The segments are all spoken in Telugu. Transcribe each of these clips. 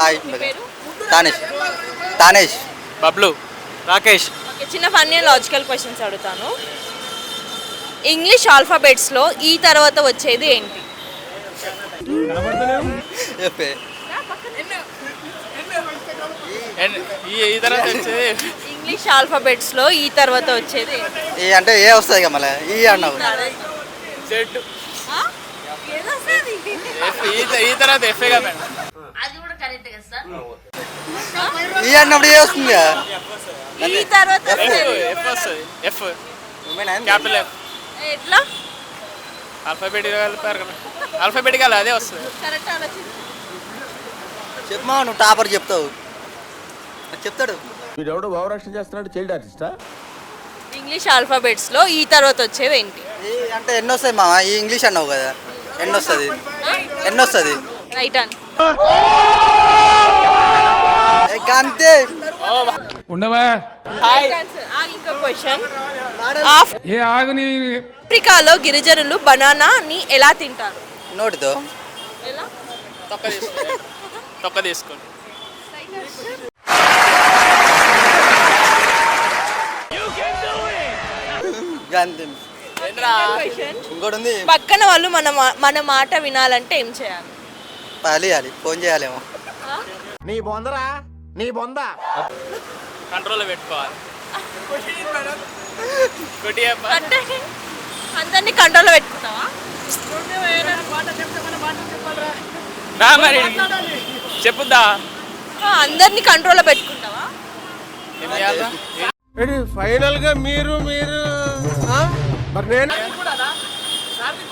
హాయ్ తానేష్. తానేష్. బబ్లు. రాకేష్. ఓకే చిన్న ఫన్నీ లాజికల్ క్వశ్చన్స్ అడుగుతాను. ఇంగ్లీష్ ఆల్ఫాబెట్స్లో ఈ తర్వాత వచ్చేది ఏంటి? చెప్పే ఎన్- ఈ ఈ తర్వాత వచ్చేది ఇంగ్లీష్ ఆల్ఫాబెట్స్లో ఈ తర్వాత వచ్చేది? ఈ అంటే ఏ వస్తుంది ఇక మళ్ళీ? ఈ అన్నావు. జెడ్. ఆ? ఏదొస్తది? ఎఫ్. తర్వాత ఎఫ్ఏగా మేడం ఈ అన్నప్పుడు ఏ వస్తుంది ఇక? ఈ తర్వాత ఎఫ్ వస్తుంది ఎఫ్? క్యాపిటల్ ఎఫ్ ఎట్లా? ఆల్ఫాబెట్ కలిపారు కదా. ఆల్ఫాబెట్ కాదు అదే వస్తుంది. కరెక్ట్ ఆలోచించు. చెప్పమా నువ్వు టాపర్ చెప్తావు. చెప్తాడు. వీడెవడో భావరక్షణ చేస్తున్నాడు చైల్డ్ ఆర్టిస్టా ఇంగ్లీష్ ఆల్ఫాబెట్స్లో ఈ తర్వాత వచ్చేది ఏంటి? అంటే ఎన్ని వస్తాయి మామ? ఈ ఇంగ్లీష్ అన్నావు కదా. ఎన్ని వస్తుంది ఎన్ని వస్తుంది రైట్ అని ఇక అంతే ఉండవా? ఇంకో క్వశ్చన్ ఏ ఆగుని ఆఫ్రికాలో గిరిజనులు బనానాని ఎలా తింటారు? నోటితో. ఎలా? తొక్క తీసుకోండి. తొక్క తీసుకోండి. ఇక అంతే ఏంద్రా క్వశ్చన్ ఇంకోటి ఉంది. పక్కన వాళ్ళు మన మా- మన మాట వినాలంటే ఏం చేయాలి? పాలియాలి ఫోన్ చేయాలేమో. నీ బొందరా? నీ బొంద? కంట్రోల్లో పెట్టుకోవాలి. అందరినీ కంట్రోల్లో పెట్టుకుంటావా? మరి. చెప్పుద్దా? ఆ, అందరినీ కంట్రోల్లో పెట్టుకుంటావా? ఫైనల్గా మీరు మీరు ఆ? మరి నేను?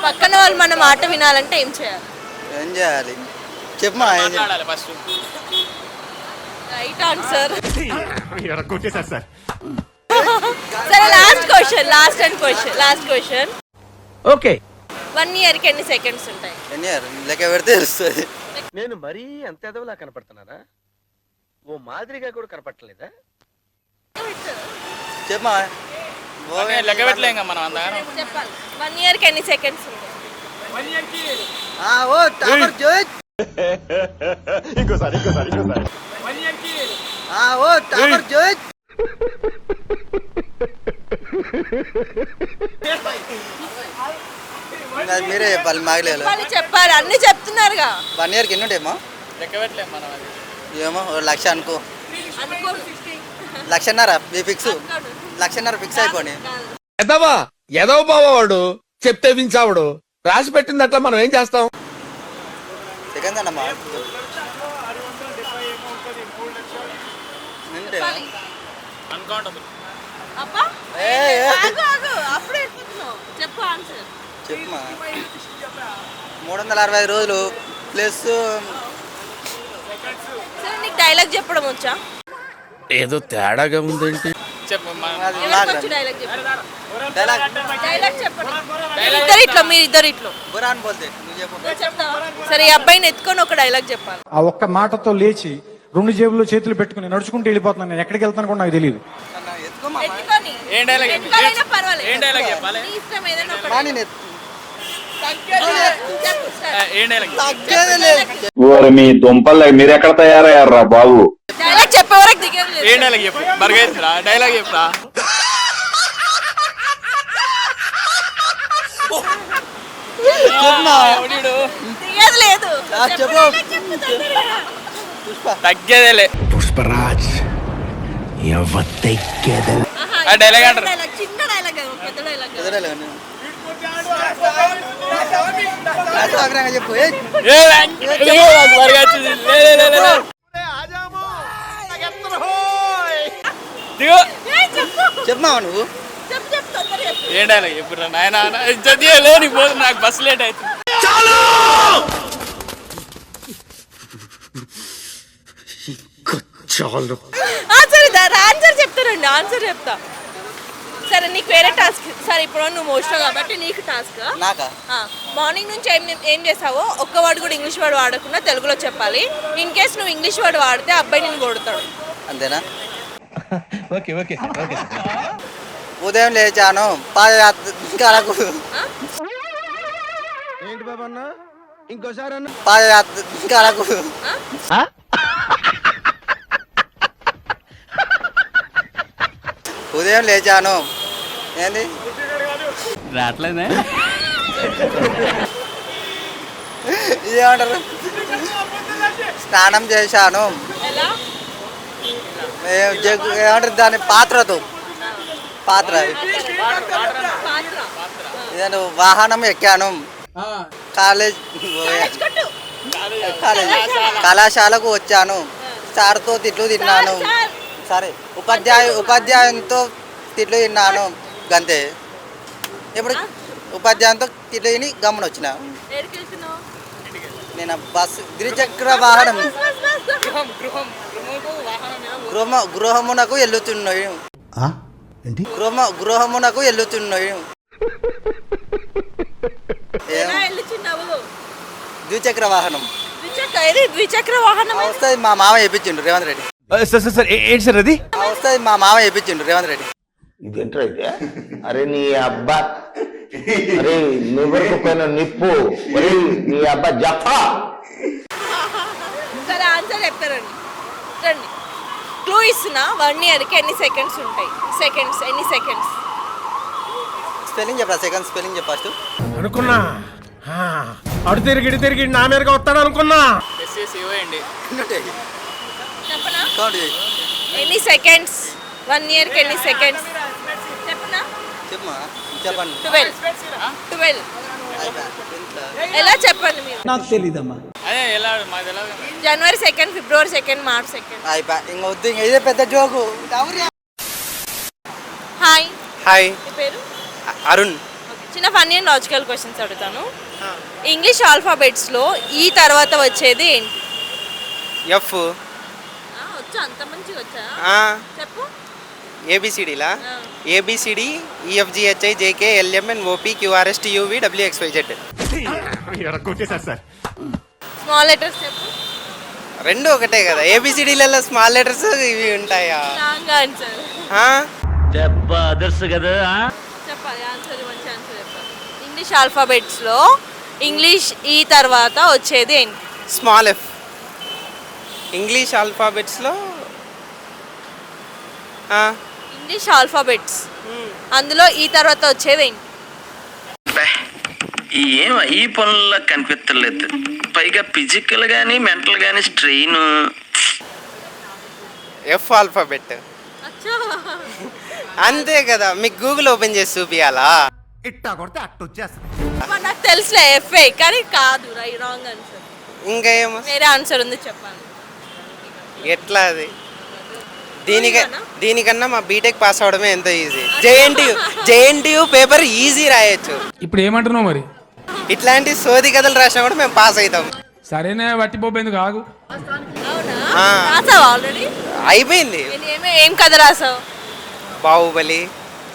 పక్కన వాళ్ళు మన మాట వినాలంటే ఏం చేయాలి? ఏం చేయాలి? చెప్పమా ఏం చేయాలి మాట్లాడాలి ఫస్ట్. రైట్ ఆన్సర్ సరే. Last question last and question last question okay one ఇయర్కి ఎన్ని సెకండ్స్ ఉంటాయి? ఎన్ని ఇయర్ లెక్క పెడితే తెలుస్తుంది. నేను మరీ అంత ఎదవలా కనపడుతున్నారా ఓ మాదిరిగా కూడా కనపడలేదా చెప్పమా ఓకే, లెక్క పెట్టలేం కదా మనం అంతా చెప్పాలి. వన్ ఇయర్కి ఎన్ని సెకండ్స్ ఉంటాయి? ఆ, ఓ టాపర్ జోయ్. ఆ, ఓ అది మీరే చెప్పాలి మాగలేదు చెప్పాలి చెప్పాలి అన్ని చెప్తున్నారుగా. వన్ ఇయర్కి ఎన్ని ఉంటాయేమో? లెక్క పెట్టలేం మనం అది. ఏమో ఓ లక్ష అనుకో. లక్షన్నర మీ ఫిక్స్. లక్షన్నర ఫిక్స్ అయిపోయి ఎదవా ఎదవ బావవాడు చెప్తే వించావుడు. రాసి పెట్టింది అట్లా మనం ఏం చేస్తాం? చెప్పమా మూడు వందల అరవై రోజులు ప్లస్ నీకు డైలాగ్ చెప్పడం వచ్చా? ఏదో తేడాగా ఉందేంటి? చెప్పు డైలాగ్ చెప్పు? డైలాగ్. డైలాగ్ చెప్పండి. ఇద్దరు ఇట్లా మీరు ఇద్దరు ఇట్లా. బురాన్ బోల్తే నువ్వు చెప్పు. నువ్వు చెప్తావా? సరే ఈ అబ్బాయిని ఎత్తుకొని ఒక డైలాగ్ చెప్పాలి. ఆ ఒక్క మాటతో లేచి రెండు జేబుల్లో చేతులు పెట్టుకుని నడుచుకుంటూ వెళ్ళిపోతున్నాను నేను. ఎక్కడికి వెళ్తాను కూడా నాకు తెలియదు అన్న, ఎత్తుకోమా? ఎత్తుకొని. ఏం డైలాగ్ చెప్పు? ఎత్తుకోనైనా పర్వాలేదు. ఏం డైలాగ్ చెప్పాలి? నీ ఇష్టం ఏదైనా ఒకటి. మా నేను ఎత్తు- చెప్పు సార్. ఏ, ఏం డైలాగ్ చెప్పు? తగ్గేదే లేదు. ఓరి మీ దుంపలు మీరెక్కడ తయారయ్యారా బాబు? డైలాగ్ చెప్పే వరకు ఏం డైలాగ్ చెప్పు? డైలాగ్ చెప్పురా చెప్పమా లేదు తగ్గేదేలే. పుష్పరాజ్ చిన్న అంటారు. చిన్న డైలాగ్ పెద్ద డైలాగ్ చెప్పు నువ్వు? డైలాగ్ నాయన నీకు పోదు నాకు బస్ లేట్ అవుతుంది. చాలు ఆ, సరే దాని ఆన్సర్ చెప్తానండి ఆన్సర్ చెప్తా. సరే నీకు వేరే టాస్క్ సరే ఇప్పుడు నువ్వు మోస్ట్ కాబట్టి నీకు టాస్క్ నాకా? మార్నింగ్ నుంచి ఏం ఏం చేసావో ఒక్క వర్డ్ కూడా ఇంగ్లీష్ వర్డ్ వాడకుండా తెలుగులో చెప్పాలి. ఇన్ కేస్ నువ్వు ఇంగ్లీష్ వర్డ్ వాడితే అబ్బాయి నేను కొడతాడు. అంతేనా? ఉదయం లేచాను పాదయాత్రకు ఏంటి అన్న? ఇంకోసారి అన్న. ఉదయం లేచాను. ఏంది? రావట్లేదే? ఏమంటారు? స్నానం చేశాను. ఏమంటారు దాని పాత్రతో పాత్ర నేను వాహనం ఎక్కాను. కాలేజ్ కళాశాలకు వచ్చాను. సార్తో తిట్లు తిన్నాను. సార్, ఉపాధ్యాయు ఉపాధ్యాయునితో తిట్లు తిన్నాను. గంతే. ఇప్పుడు ఉపాధ్యాయునితో తిట్లు తిని గమ్మున వచ్చిన? నేను బస్సు ద్విచక్ర వాహనం. గృహం గృహమునకు వెళ్ళుతున్నాయి ఏంటి? గృహ గృహమునకు వెళ్ళుతున్నాయి? ద్విచక్ర వాహనం. ద్విచక్ర వాహనం వస్తుంది మా మామ వేయించిండు Revanth Reddy. Sir sir sir ఏంటి సార్ అది? వస్తుంది మా మామ వేయించిండు రేవంత్ రెడ్డి. ఇదేంట్రా అయితే అరే నీ అబ్బా. అరే నువ్వెరకు పైన నిప్పు. అరే నీ అబ్బా జఫా. సరే ఆన్సర్ చెప్తారండి రండి. క్లూ ఇస్తున్నా వన్ ఇయర్కి ఎన్ని సెకండ్స్ ఉంటాయి? సెకండ్స్ ఎన్ని సెకండ్స్ స్పెల్లింగ్ చెప్పరా సెకండ్ స్పెల్లింగ్ చెప్ప ఫస్ట్ అనుకున్నా. ఆ, అడు తిరిగి ఇటు తిరిగి నా మీదగా వస్తాడు అనుకున్నా. ఎన్ని సెకండ్స్? వన్ ఇయర్కి ఎన్ని సెకండ్స్? చెప్పనా? చెప్పమా చెప్పండి. ట్వెల్వ్. ట్వెల్వ్. ఎలా చెప్పండి మీరు? అదే ఎలా మాది ఎలా? January second February second March second. అయిపోయి ఇంక వద్దు ఇంక ఇదే పెద్ద జోకు. హాయ్. హాయ్ మీ పేరు? అరుణ్. చిన్న ఫన్నీ అండ్ లాజికల్ క్వశ్చన్స్ అడుగుతాను. ఇంగ్లీష్ ఆల్ఫాబెట్స్లో ఈ తర్వాత వచ్చేది ఏంటి? ఎఫ్. ఆ, వచ్చా అంత మంచిగా వచ్చా? చెప్పు. ఏబిసిడిలా. A B C D E F G H I J K L M N O P Q R S T U V W X Y Z. Small letters చెప్పు. రెండు ఒకటే కదా. ఏబిసిడీలలో స్మాల్ లెటర్స్ ఇవి ఉంటాయా? Wrong answer. ఆ? దెబ్బ అదర్స్ కదా చెప్పాలి ఆన్సర్ మంచి ఆన్సర్ చెప్పాలి ఇంగ్లీష్ ఆల్ఫాబెట్స్లో ఇంగ్లీష్ ఈ తర్వాత వచ్చేది ఏంటి? స్మాల్ ఎఫ్ ఇంగ్లీష్ ఆల్ఫాబెట్స్లో ఆ, ఇంగ్లీష్ ఆల్ఫాబెట్స్ అందులో ఈ తర్వాత వచ్చేది ఏంటి? ఏం ఈ పనుల్లో కనిపించలేదు పైగా ఫిజికల్ గానీ మెంటల్ గానీ స్ట్రెయిన్ ఎఫ్ ఆల్ఫాబెట్ అచ్చా. అంతే కదా మీకు గూగుల్ ఓపెన్ చేసి చూపియాలా? ఇట్టా కొడితే అట్టు వచ్చేస్తుంది. మరి నాకు తెలుసులే ఎఫ్ఏ కానీ కాదు రై రాంగ్ ఆన్సర్ ఇంకా ఏమో? వేరే ఆన్సర్ ఉంది చెప్పాలి ఎట్లా అది? దీనిక? దీనికన్నా మా బీటెక్ పాస్ అవడమే ఎంతో easy JNTU JNTU paper easy రాయొచ్చు. ఇప్పుడు ఏమంటున్నావు మరి? ఇట్లాంటి సోది కథలు రాసినా కూడా మేము పాస్ అవుతాం సరేనే ఆ. రాసావా ఆల్రెడీ అయిపోయింది. ఏమే ఏం కథ రాసావు? బాహుబలి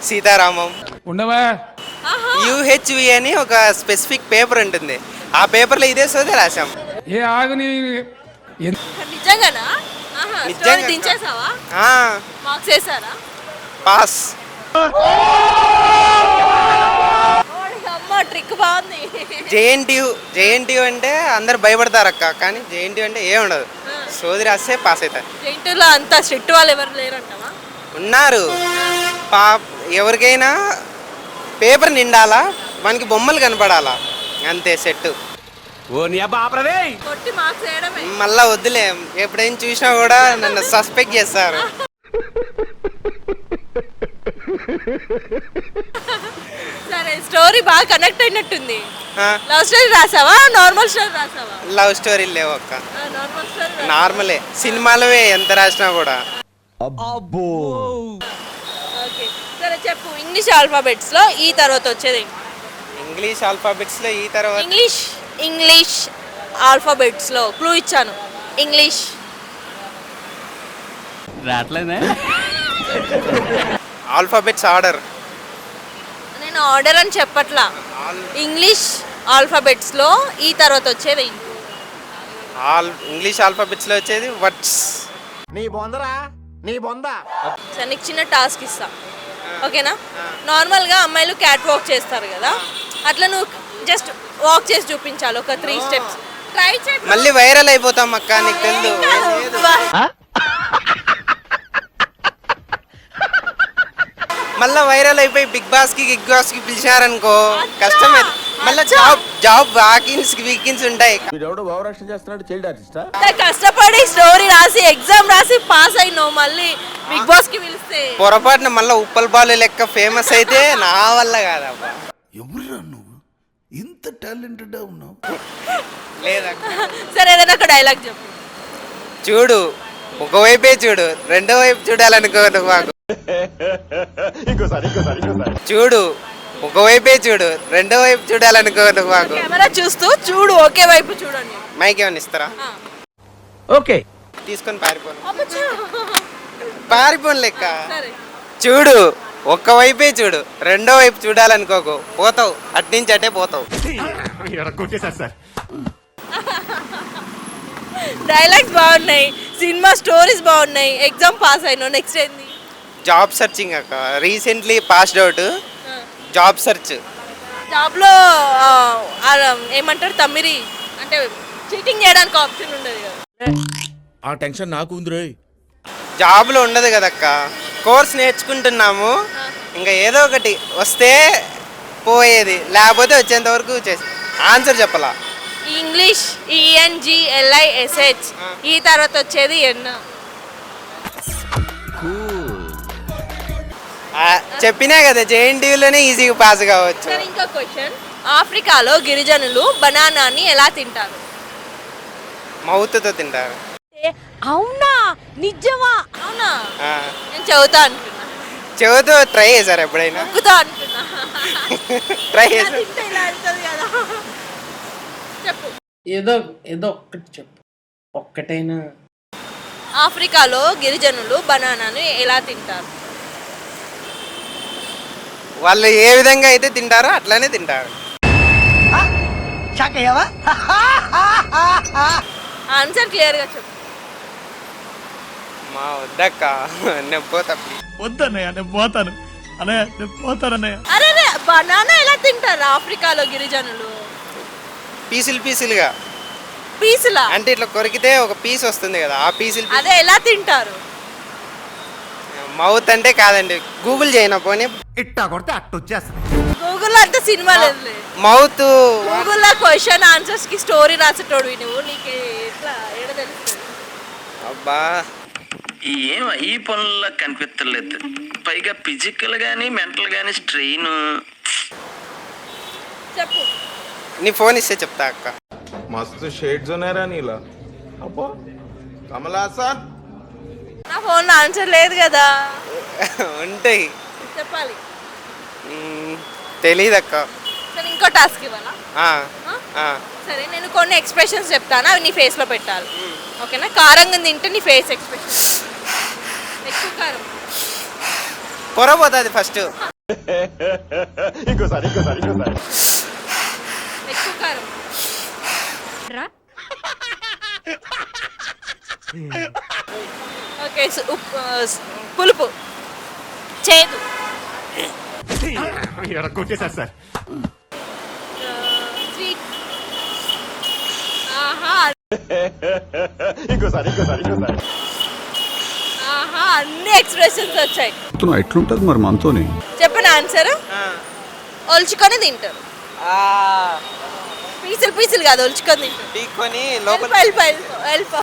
సీతారామం. ఉండవా? యూహెచ్వి అని ఒక స్పెసిఫిక్ పేపర్ ఉంటుంది. ఆ పేపర్లో ఇదే సోది రాసాం ఏ ఆగు నిజంగానా? ఆహా స్టోరీ నిజంగా. దించేసావా? ఆ, మార్క్స్ వేసారా? పాస్. అమ్మ ట్రిక్ బాగుంది. జేఎన్టీయు జేఎన్టీయు అంటే అందరు భయపడతారు అక్క కానీ జేఎన్టీయు అంటే ఏం ఉండదు. సోది రాస్తే పాస్ అవుతారు. అంత స్ట్రిక్ట్ వాళ్ళు ఎవరు లేరంటావా? ఉన్నారు. పా ఎవరికైనా పేపర్ నిండాలా? మనకి బొమ్మలు కనపడాలా? అంతే సెట్ మళ్ళా వద్దులే. ఎప్పుడైనా చూసినా కూడా నన్ను సస్పెక్ట్ చేస్తారు. సరే స్టోరీ బాగా కనెక్ట్ అయినట్టుంది. ఆ, లవ్ స్టోరీ రాసావా? నార్మల్ స్టోరీ రాసావా? లవ్ స్టోరీ లేవు అక్క నార్మల్ సినిమాలవే ఎంత రాసినా కూడా. అబ్బో! చెప్పు ఇంగ్లీష్ ఆల్ఫాబెట్స్లో ఈ తర్వాత వచ్చేది? ఇంగ్లీష్ ఆల్ఫాబెట్స్లో ఈ తర్వాత ఇంగ్లీష్ ఇంగ్లీష్ ఆల్ఫాబెట్స్లో క్లూ ఇచ్చాను. ఇంగ్లీష్ రావట్లేదే? ఆల్ఫాబెట్స్ ఆర్డర్ నేను ఆర్డర్ అని చెప్పట్లా. ఇంగ్లీష్ ఆల్ఫాబెట్స్లో ఈ తర్వాత వచ్చేది ఆల్ ఇంగ్లీష్ ఆల్ఫాబెట్స్లో వచ్చేది వర్డ్స్ నీ బొందరా? నీ బొంద. సరే నీకు చిన్న టాస్క్ ఇస్తా. ఓకేనా? నార్మల్గా అమ్మాయిలు క్యాట్ వాక్ చేస్తారు కదా? అట్లా నువ్వు జస్ట్ వాక్ చేసి చూపించాలి ఒక త్రీ స్టెప్స్ ట్రై చేయి మళ్ళీ వైరల్ అయిపోతాం అక్క నీకు తెలుసు మళ్ళీ వైరల్ అయిపోయి బిగ్ బాస్కి బిగ్ బాస్కి పిలిచారనుకో కష్టమే. మళ్ళీ జాబ్ జాబ్ వాకిన్స్ వీకిన్స్ ఉంటాయి. వీడెవడో చేస్తున్నాడు చైల్డ్ ఆర్టిస్టా ఇంత కష్టపడి స్టోరీ రాసి ఎగ్జామ్ రాసి పాస్ అయినావు మళ్ళీ బిగ్ బాస్కి పిలిస్తే. పొరపాటున మళ్ళీ ఉప్పల్ బాలు లెక్క ఫేమస్ అయితే నా వల్ల కాదబ్బా. ఎవరురా నువ్వు? ఇంత టాలెంటెడ్ ఉన్నావు. లేదక్క. సరే ఏదైనా ఒక డైలాగ్ చెప్పు. చూడు ఒకవైపే చూడు రెండో వైపు చూడాలనుకో నువ్వు మాకు చూడు ఒకవైపే చూడు రెండో వైపు చూడాలనుకో నువ్వు మాకు. కెమెరా చూస్తూ చూడు ఒకే వైపు చూడండి. మైక్ ఏమైనా ఇస్తారా? ఆ. ఓకే. తీసుకొని పారిపోను. అబ్బచ్చా. పారిపోను లెక్క. సరే. చూడు ఒక్క వైపే చూడు రెండో వైపు చూడాలనుకోకు. పోతావు అట్నుంచి అటే పోతావు. డైలాగ్స్ బాగున్నాయి సినిమా స్టోరీస్ బాగున్నాయి ఎగ్జామ్ పాస్ అయినావు నెక్స్ట్ ఏంది? జాబ్ సర్చింగ్ అక్క. Recently passed out. Job search. జాబ్లో ఏమంటారు తమ్మిరి? అంటే చీటింగ్ చేయడానికి ఆప్షన్ ఉండదు కదా. ఆ టెన్షన్ నాకు ఉంది జాబ్లో ఉండదు కదక్క. కోర్స్ నేర్చుకుంటున్నాము. ఇంకా ఏదో ఒకటి వస్తే పోయేది. లేకపోతే వచ్చేంత వరకు ఆన్సర్ చెప్పాలా. ఇంగ్లీష్ ఈఎన్జిఎల్ఐఎస్హెచ్ ఈ తర్వాత వచ్చేది ఎన్. ఆ, చెప్పినా కదా జేఎన్టీయూలోనే ఈజీగా పాస్ కావచ్చు. ఇంకో క్వశ్చన్ ఆఫ్రికాలో గిరిజనులు బనానాని ఎలా తింటారు? మౌత్తో తింటారు. అవునా? నిజమా? అవునా? నేను చదువుతా అనుకున్నా. చెవితో ట్రై చేశారు ఎప్పుడైనా? నొక్కుతా అనుకున్నా. ట్రై చేశారు? చెప్పు. ఏదో ఏదో ఒక్కటి చెప్పు. ఒక్కటైనా. ఆఫ్రికాలో గిరిజనులు బనానాను ఎలా తింటారు? వాళ్ళు ఏ విధంగా అయితే తింటారో అట్లానే తింటారు. ఆన్సర్ క్లియర్గా చెప్పు. మా వద్దక్క నేను పోతా please. వద్దన్నయ్య నేను పోతాను. అన్నయ్య నేను పోతానన్నయ్య. అరే బనానా ఎలా తింటారు ఆఫ్రికాలో గిరిజనులు? పీసులు పీసులుగా. పీసులా? అంటే ఇట్లా కొరికితే ఒక పీస్ వస్తుంది కదా ఆ పీసులు అదే ఎలా తింటారు? మౌత్ అంటే కాదండి గూగుల్ చేయన పోనీ? ఇట్టా కొడితే అట్టు వచ్చేస్తుంది. గూగుల్లో అంత సినిమా లేదు మౌత్ గూగుల్లో క్వశ్చన్ ఆన్సర్స్కి స్టోరీ రాసేటోడు నువ్వు నీకు ఎట్లా ఏడ తెలుస్తుంది? అబ్బా. ఏం ఈ పనుల్లో కనిపించలేదు పైగా ఫిజికల్ గానీ మెంటల్ గానీ స్ట్రెయిన్ చెప్పు. నీ ఫోన్ ఇస్తే చెప్తా అక్క. మస్తు షేడ్స్ ఉన్నారా నీలా. అబ్బో కమలాసన్ నా ఫోన్ ఆన్సర్ లేదు కదా. ఉంటాయి. చెప్పాలి. మ్మ్, తెలీదక్క. సరే ఇంకో టాస్క్ ఇవ్వాలా? ఆ, ఆ? ఆ. సరే నేను కొన్ని ఎక్స్ప్రెషన్స్ చెప్తాను అవి నీ ఫేస్లో పెట్టాలి. ఓకేనా? కారంగా తింటే నీ ఫేస్ ఎక్స్ప్రెషన్ ఎక్కువ కారం. పొర పోతుంది ఫస్ట్ ఇంకోసారి ఇంకోసారి ఇంకోసారి. ఎక్కువ కారం. ఓకే పులుపు. చేదు. కొట్టేశారు సార్. స్వీట్. ఆహా ఇంకోసారి ఇంకోసారి ఇంకోసారి. ఆహా అన్ని ఎక్స్ప్రెషన్స్ వచ్చాయి. ఎట్లుంటది మరి మనతోని? చెప్పిన ఆన్సర్? ఆ. ఒలుచుకొని తింటారు. ఆ, పీసులు పీసులు కాదు ఒలుచుకొని తింటారు. వెళ్ళిపో